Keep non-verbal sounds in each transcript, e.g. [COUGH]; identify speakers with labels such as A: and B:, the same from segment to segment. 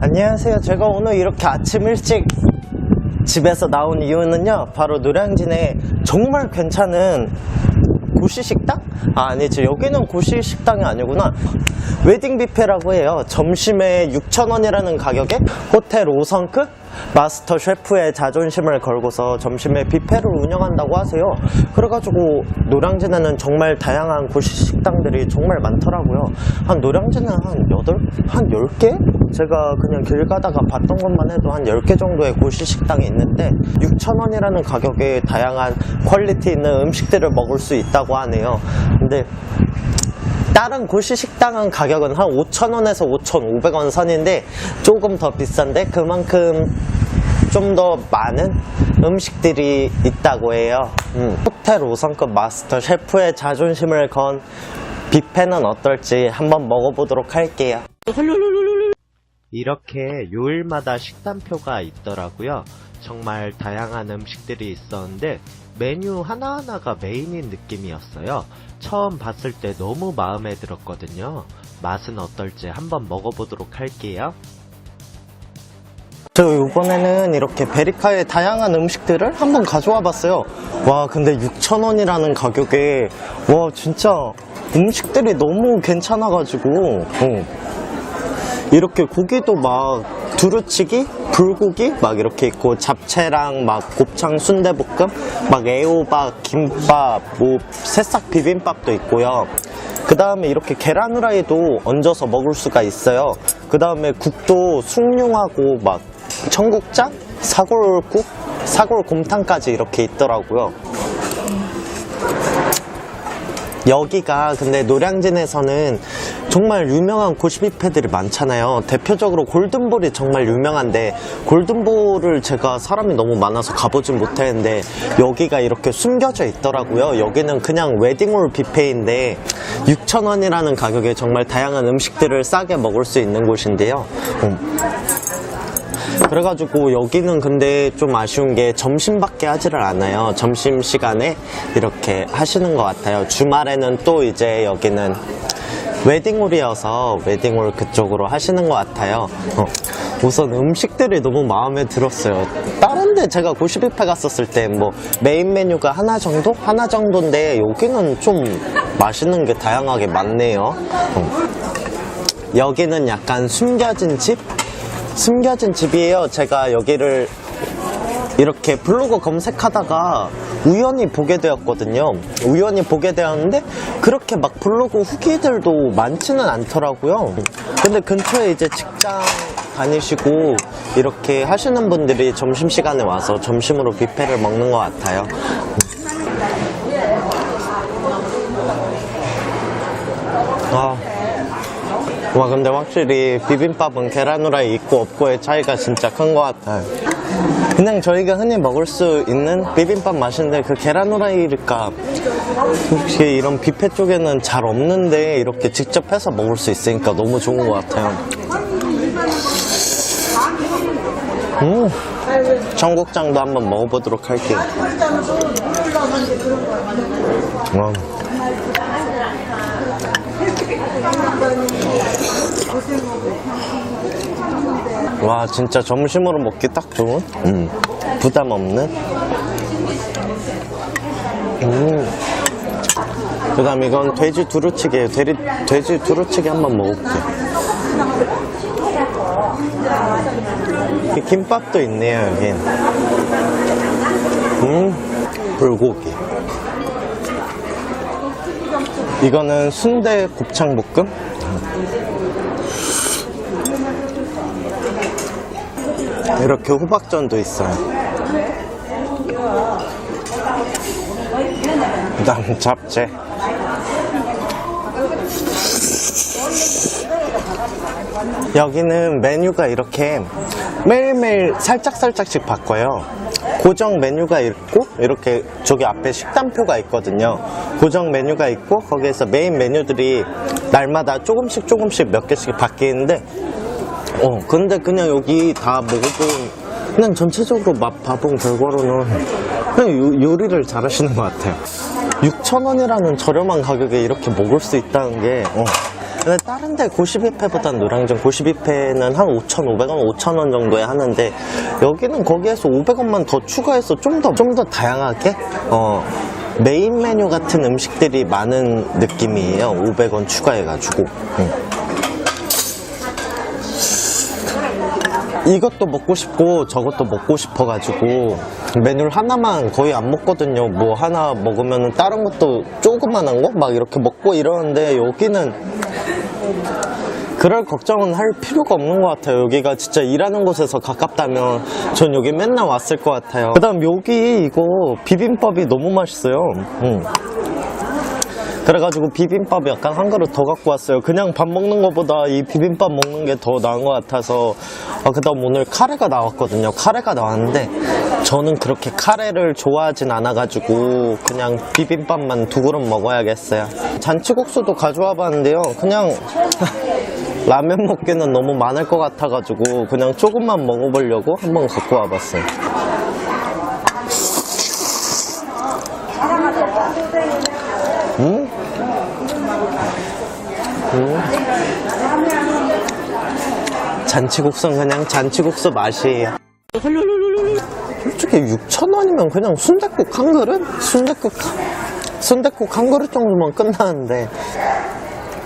A: 안녕하세요. 제가 오늘 이렇게 아침 일찍 집에서 나온 이유는요. 바로 노량진에 정말 괜찮은 고시 식당? 아, 아니지. 여기는 고시 식당이 아니구나. 웨딩 뷔페라고 해요. 점심에 6,000원이라는 가격에 호텔 5성급 마스터 셰프의 자존심을 걸고서 점심에 뷔페를 운영한다고 하세요. 그래가지고 노량진에는 정말 다양한 고시 식당들이 정말 많더라고요. 한 노량진에 한 8, 한 10개? 제가 그냥 길 가다가 봤던 것만 해도 한 10개 정도의 고시 식당이 있는데 6,000원이라는 가격에 다양한 퀄리티 있는 음식들을 먹을 수 있다고 하네요. 근데 다른 고시 식당은 가격은 한 5,000원에서 5,500원 선인데 조금 더 비싼데 그만큼 좀 더 많은 음식들이 있다고 해요. 음, 호텔 5성급 마스터 셰프의 자존심을 건 뷔페는 어떨지 한번 먹어보도록 할게요. 이렇게 요일마다 식단표가 있더라고요. 정말 다양한 음식들이 있었는데 메뉴 하나하나가 메인인 느낌이었어요. 처음 봤을 때 너무 마음에 들었거든요. 맛은 어떨지 한번 먹어보도록 할게요. 저 이번에는 이렇게 베리카의 다양한 음식들을 한번 가져와 봤어요. 와, 근데 6,000원이라는 가격에, 와, 진짜 음식들이 너무 괜찮아 가지고, 어. 이렇게 고기도 막 두루치기, 불고기 막 이렇게 있고 잡채랑 막 곱창 순대볶음, 막 애호박, 김밥, 뭐 새싹 비빔밥도 있고요. 그 다음에 이렇게 계란 후라이도 얹어서 먹을 수가 있어요. 그 다음에 국도 숭늉하고 막 청국장, 사골국, 사골곰탕까지 이렇게 있더라고요. 여기가 근데 노량진에서는 정말 유명한 고시 뷔페들이 많잖아요. 대표적으로 골든볼이 정말 유명한데 골든볼을 제가 사람이 너무 많아서 가보진 못했는데 여기가 이렇게 숨겨져 있더라고요. 여기는 그냥 웨딩홀 뷔페인데 6,000원이라는 가격에 정말 다양한 음식들을 싸게 먹을 수 있는 곳인데요. 음. 그래가지고 여기는 근데 좀 아쉬운 게 점심밖에 하지를 않아요. 점심 시간에 이렇게 하시는 것 같아요. 주말에는 또 이제 여기는 웨딩홀이어서 웨딩홀 그쪽으로 하시는 것 같아요. 어, 우선 음식들이 너무 마음에 들었어요. 다른데 제가 고시뷔페 갔었을 때 뭐 메인 메뉴가 하나 정도? 하나 정도인데 여기는 좀 맛있는 게 다양하게 많네요. 어. 여기는 약간 숨겨진 집? 숨겨진 집이에요. 제가 여기를 이렇게 블로그 검색하다가 우연히 보게 되었거든요. 우연히 보게 되었는데 그렇게 막 블로그 후기들도 많지는 않더라고요. 근데 근처에 이제 직장 다니시고 이렇게 하시는 분들이 점심시간에 와서 점심으로 뷔페를 먹는 것 같아요. 아. 와 근데 확실히 비빔밥은 계란 후라이 있고 없고의 차이가 진짜 큰 것 같아요 그냥 저희가 흔히 먹을 수 있는 비빔밥 맛인데 그 계란 후라이가 혹시 이런 뷔페 쪽에는 잘 없는데 이렇게 직접 해서 먹을 수 있으니까 너무 좋은 것 같아요. 음 청국장도 한번 먹어보도록 할게요. 와. 와 진짜 점심으로 먹기 딱 좋은? 음, 부담 없는? 음. 그 다음 이건 돼지 두루치기예요 돼지, 돼지 두루치기 한번 먹어볼게요 이 김밥도 있네요 여긴. 음 불고기. 이거는 순대 곱창 볶음 이렇게 호박전도 있어요. 그 다음 잡채. 여기는 메뉴가 이렇게 매일매일 살짝살짝씩 바꿔요. 고정 메뉴가 있고, 이렇게 저기 앞에 식단표가 있거든요. 고정 메뉴가 있고, 거기에서 메인 메뉴들이 날마다 조금씩 조금씩 몇 개씩 바뀌는데, 어, 근데 그냥 여기 다 먹어본, 그냥 전체적으로 맛 봐본 결과로는 그냥 요, 요리를 잘 하시는 것 같아요. 6,000원이라는 저렴한 가격에 이렇게 먹을 수 있다는 게, 어, 근데 다른 데 92패보단 노량진 92패는 한 5,500원, 5,000원 정도에 하는데 여기는 거기에서 500원만 더 추가해서 좀 더, 좀 더 다양하게 어, 메인 메뉴 같은 음식들이 많은 느낌이에요. 500원 추가해가지고. 음. 이것도 먹고 싶고 저것도 먹고 싶어가지고 메뉴를 하나만 거의 안 먹거든요. 뭐 하나 먹으면 다른 것도 조그만한 거 막 이렇게 먹고 이러는데 여기는 그럴 걱정은 할 필요가 없는 것 같아요. 여기가 진짜 일하는 곳에서 가깝다면 전 여기 맨날 왔을 것 같아요. 그 다음 여기 이거 비빔밥이 너무 맛있어요. 음. 그래가지고 비빔밥 약간 한 그릇 더 갖고 왔어요. 그냥 밥 먹는 것보다 이 비빔밥 먹는 게 더 나은 것 같아서. 아, 그 다음 오늘 카레가 나왔거든요. 카레가 나왔는데 저는 그렇게 카레를 좋아하진 않아가지고 그냥 비빔밥만 두 그릇 먹어야겠어요. 잔치국수도 가져와 봤는데요. 그냥 [LAUGHS] 라면 먹기는 너무 많을 것 같아가지고 그냥 조금만 먹어보려고 한번 갖고 와봤어요. 음? 잔치국수는 그냥 잔치국수 맛이에요. 솔직히 6,000원이면 그냥 순댓국 한 그릇? 순댓국, 순댓국 한 그릇 정도면 끝나는데,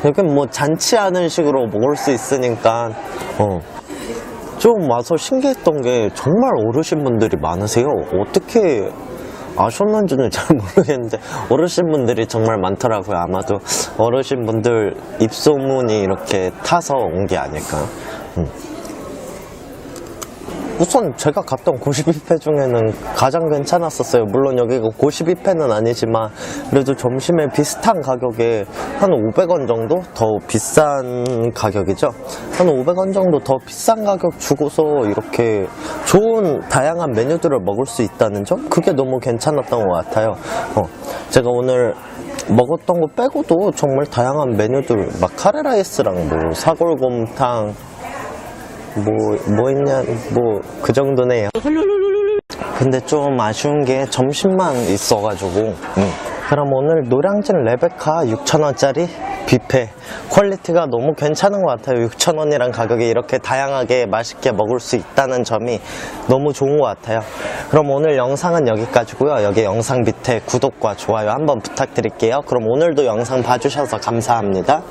A: 여긴 뭐 잔치하는 식으로 먹을 수 있으니까, 어. 좀 와서 신기했던 게 정말 어르신 분들이 많으세요. 어떻게 아셨는지는 잘 모르겠는데 어르신분들이 정말 많더라고요. 아마도 어르신분들 입소문이 이렇게 타서 온 게 아닐까요? 음. 우선 제가 갔던 92패 중에는 가장 괜찮았었어요. 물론 여기가 92패는 아니지만 그래도 점심에 비슷한 가격에 한 500원 정도 더 비싼 가격이죠. 한 500원 정도 더 비싼 가격 주고서 이렇게 좋은 다양한 메뉴들을 먹을 수 있다는 점? 그게 너무 괜찮았던 것 같아요. 어, 제가 오늘 먹었던 거 빼고도 정말 다양한 메뉴들 막 카레라이스랑 뭐 사골곰탕 뭐, 뭐 있냐, 뭐, 그 정도네요. 근데 좀 아쉬운 게 점심만 있어가지고, 음. 그럼 오늘 노량진 레베카 6,000원짜리 뷔페. 퀄리티가 너무 괜찮은 것 같아요. 6,000원이란 가격에 이렇게 다양하게 맛있게 먹을 수 있다는 점이 너무 좋은 것 같아요. 그럼 오늘 영상은 여기까지고요. 여기 영상 밑에 구독과 좋아요 한번 부탁드릴게요. 그럼 오늘도 영상 봐주셔서 감사합니다.